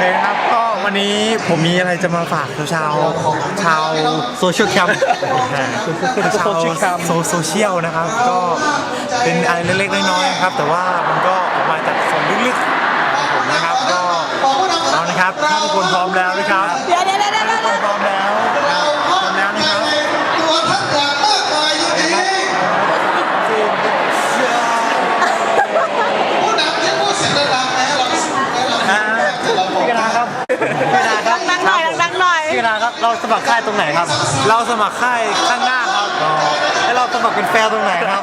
เคนะครับก็วันนี้ผมมีอะไรจะมาฝากชาวชาวโซเชียลแคมป์ชาวโซโซเชียลนะครับ ก็เป็นอะไรเล็กๆน้อยๆนะครับ แต่ว่ามันก็ออกมาจากส่วนลึกๆของผมนะครับก็เอานะครับถ้าทุกคนพร้อมแล้วนะครับ กนาครับ เราสมัครค่ายตรงไหนครับ เราสมัครค่ายข้างหน้าครับ แล้วเราสมัครเป็นแฟนตรงไหนครับ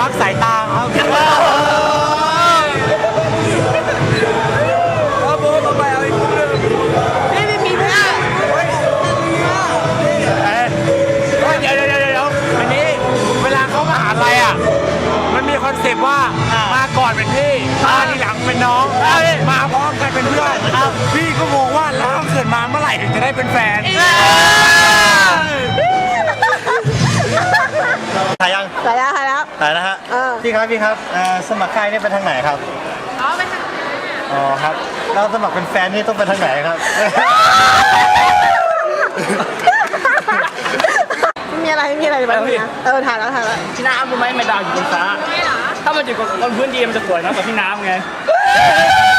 พักสายตาครับครับผมต่อไปเอาอีกคนหนึ่งพี่ไม่มีเพื่อนเอ้ยเฮ้ยเดี๋ยวเดี๋ยวเดี๋ยวเดี๋ยวอันนี้เวลาเขามาหาลัยอะ มันมีคอนเซปต์ว่า มาก่อนเป็นพี่ มาทีหลังเป็นน้อง มาพร้อมกันเป็น พี่ครับพี่ครับเอ่อสมัครค่ายนี่ไปทางไหนครับ อ๋อไปทางอ๋อครับ เราสมัครเป็นแฟนนี่ต้องไปทางไหนครับ ไม่มีอะไรไม่มีอะไรบ้างนะเออถ่ายแล้วถ่ายแล้วพี่น้ำรู้ไหมไม่ดาวอยู่บนฟ้าถ้ามันอยู่บนพื้นดินมันจะสวยนะกว่าพี่น้ำไงเ